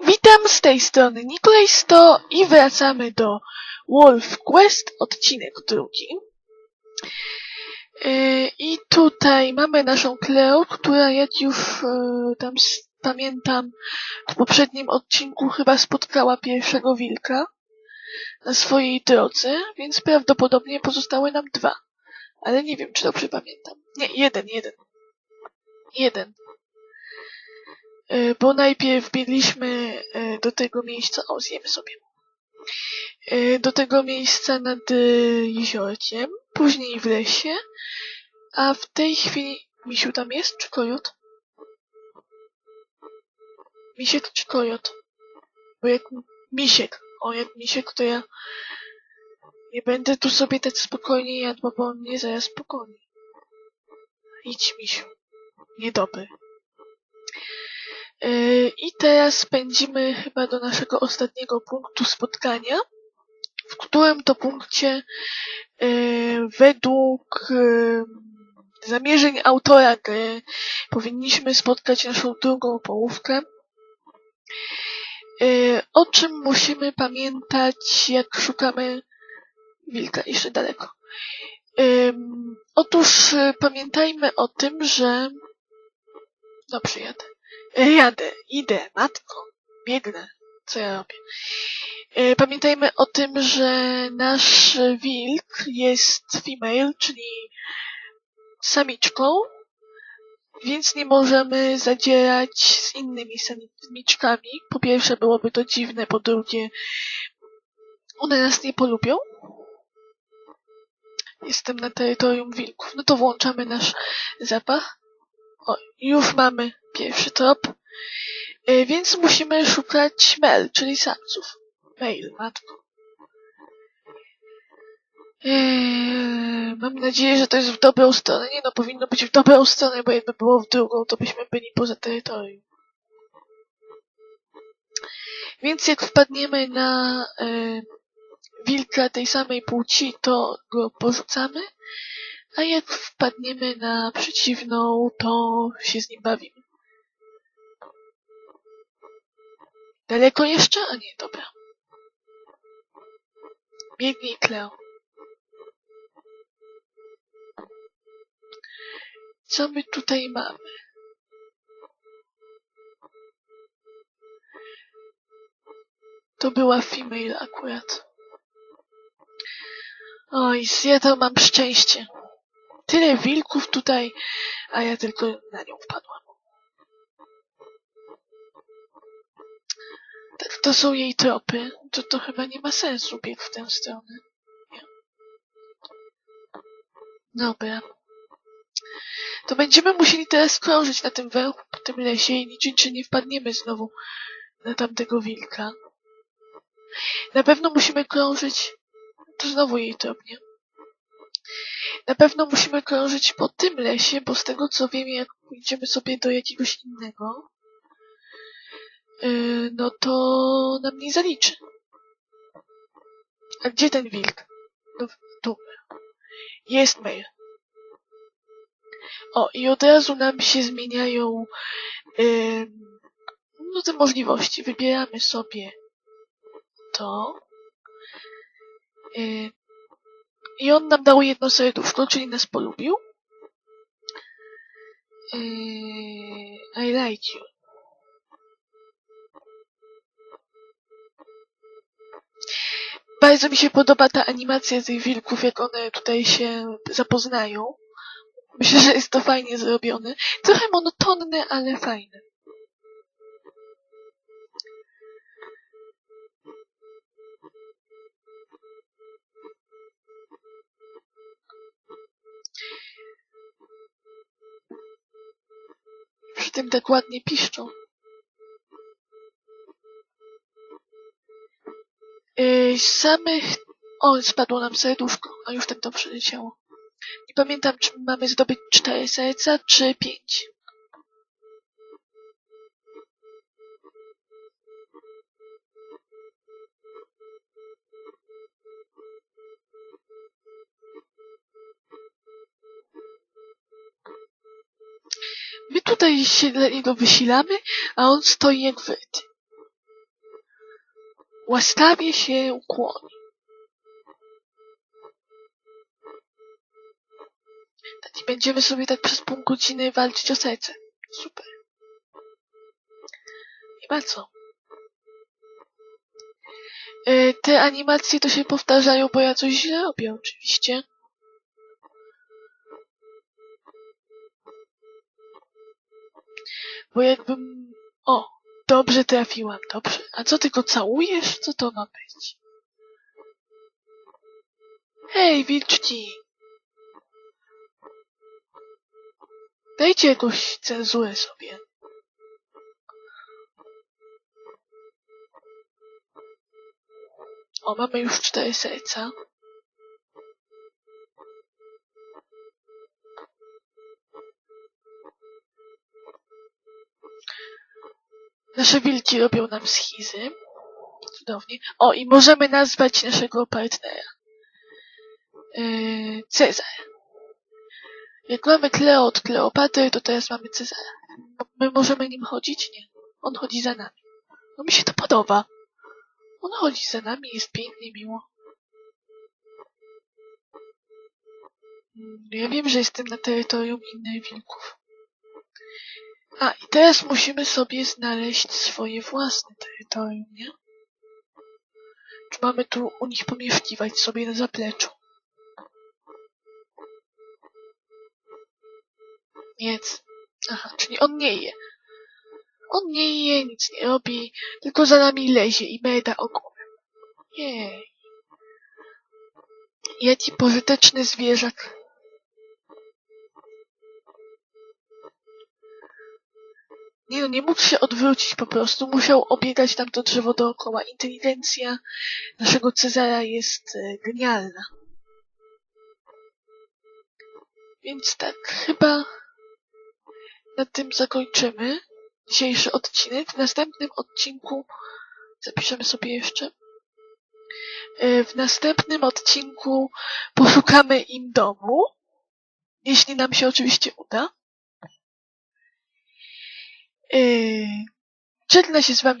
Witam z tej strony Nikolaj 100 i wracamy do Wolf Quest, odcinek drugi. Yy, I tutaj mamy naszą Kleo, która jak już yy, tam pamiętam w poprzednim odcinku chyba spotkała pierwszego wilka na swojej drodze, więc prawdopodobnie pozostały nam dwa. Ale nie wiem, czy dobrze pamiętam. Nie, jeden, jeden. Jeden. E, bo najpierw biegliśmy e, do tego miejsca, o zjemy sobie, E, do tego miejsca nad jeziorkiem, później w lesie, a w tej chwili, Misiu tam jest, czy kojot? Misiek czy kojot? Bo jak misiek, o jak misiek, to ja nie będę tu sobie tak spokojnie jadła, bo on mnie zaraz pogoni. Idź, misiu. Niedobry. Yy, I teraz pędzimy chyba do naszego ostatniego punktu spotkania, w którym to punkcie yy, według yy, zamierzeń autora gry powinniśmy spotkać naszą drugą połówkę. O czym musimy pamiętać, jak szukamy wilka jeszcze daleko. Otóż pamiętajmy o tym, że... Dobrze, jadę. Jadę, idę, matko, biegnę. Co ja robię? E, Pamiętajmy o tym, że nasz wilk jest female, czyli samiczką, więc nie możemy zadzierać z innymi samiczkami. Po pierwsze byłoby to dziwne, po drugie one nas nie polubią. Jestem na terytorium wilków. No to włączamy nasz zapach. O, już mamy pierwszy trop. E, Więc musimy szukać mel, czyli samców. Mail, matko. Eee, mam nadzieję, że to jest w dobrą stronę. Nie no, powinno być w dobrą stronę, bo jakby było w drugą, to byśmy byli poza terytorium. Więc jak wpadniemy na e, wilka tej samej płci, to go porzucamy, a jak wpadniemy na przeciwną, to się z nim bawimy. Daleko jeszcze? A nie, dobra. Biegnij, Kleo. Co my tutaj mamy? To była female akurat. Oj, ja to mam szczęście. Tyle wilków tutaj, a ja tylko na nią wpadłam. Tak, to są jej tropy. To, to chyba nie ma sensu bieg w tę stronę. Nie. Dobra. To będziemy musieli teraz krążyć na tym węchu, po tym lesie i liczyć, czy nie wpadniemy znowu na tamtego wilka. Na pewno musimy krążyć... To znowu jej trop, nie? Na pewno musimy krążyć po tym lesie, bo z tego co wiem, jak pójdziemy sobie do jakiegoś innego, yy, no to nam nie zaliczy. A gdzie ten wilk? No, tu. Jest mail. O, i od razu nam się zmieniają yy, no te możliwości. Wybieramy sobie to. Yy, I on nam dał jedno serduszko, czyli nas polubił. Yy, I like you. Bardzo mi się podoba ta animacja tych wilków, jak one tutaj się zapoznają. Myślę, że jest to fajnie zrobione. Trochę monotonne, ale fajne. Tym tak ładnie piszczą. Yy, samych... O, spadło nam serduszko, a już tak to przyleciało. Nie pamiętam, czy mamy zdobyć cztery serca, czy pięć. My tutaj się dla niego wysilamy, a on stoi jak wryty. łaskawie się ukłoni. Tak i będziemy sobie tak przez pół godziny walczyć o serce. Super. Nie ma co. E, Te animacje to się powtarzają, bo ja coś źle robię oczywiście. Bo jakbym... O, dobrze trafiłam, dobrze. A co, ty go całujesz? Co to ma być? Hej, wilczki! Dajcie jakąś cenzurę sobie. O, mamy już cztery serca. Nasze wilki robią nam schizy. Cudownie. O, i możemy nazwać naszego partnera. Yy, Cezar. Jak mamy Kleo od Kleopatry, to teraz mamy Cezara. My możemy nim chodzić? Nie. On chodzi za nami. No mi się to podoba. On chodzi za nami, jest pięknie, miło. Mm, Ja wiem, że jestem na terytorium innych wilków. A, i teraz musimy sobie znaleźć swoje własne terytorium, nie? Czy mamy tu u nich pomieszkiwać sobie na zapleczu? Nic. Aha, czyli on nie je. On nie je, nic nie robi, tylko za nami lezie i meda ogonem. Jej. Jaki pożyteczny zwierzak. Nie mógł się odwrócić po prostu, musiał obiegać tam to drzewo dookoła. Inteligencja naszego Cezara jest e, genialna. Więc tak, chyba na tym zakończymy dzisiejszy odcinek. W następnym odcinku zapiszemy sobie jeszcze. E, W następnym odcinku poszukamy im domu. Jeśli nam się oczywiście uda. Yy, żegna się z wami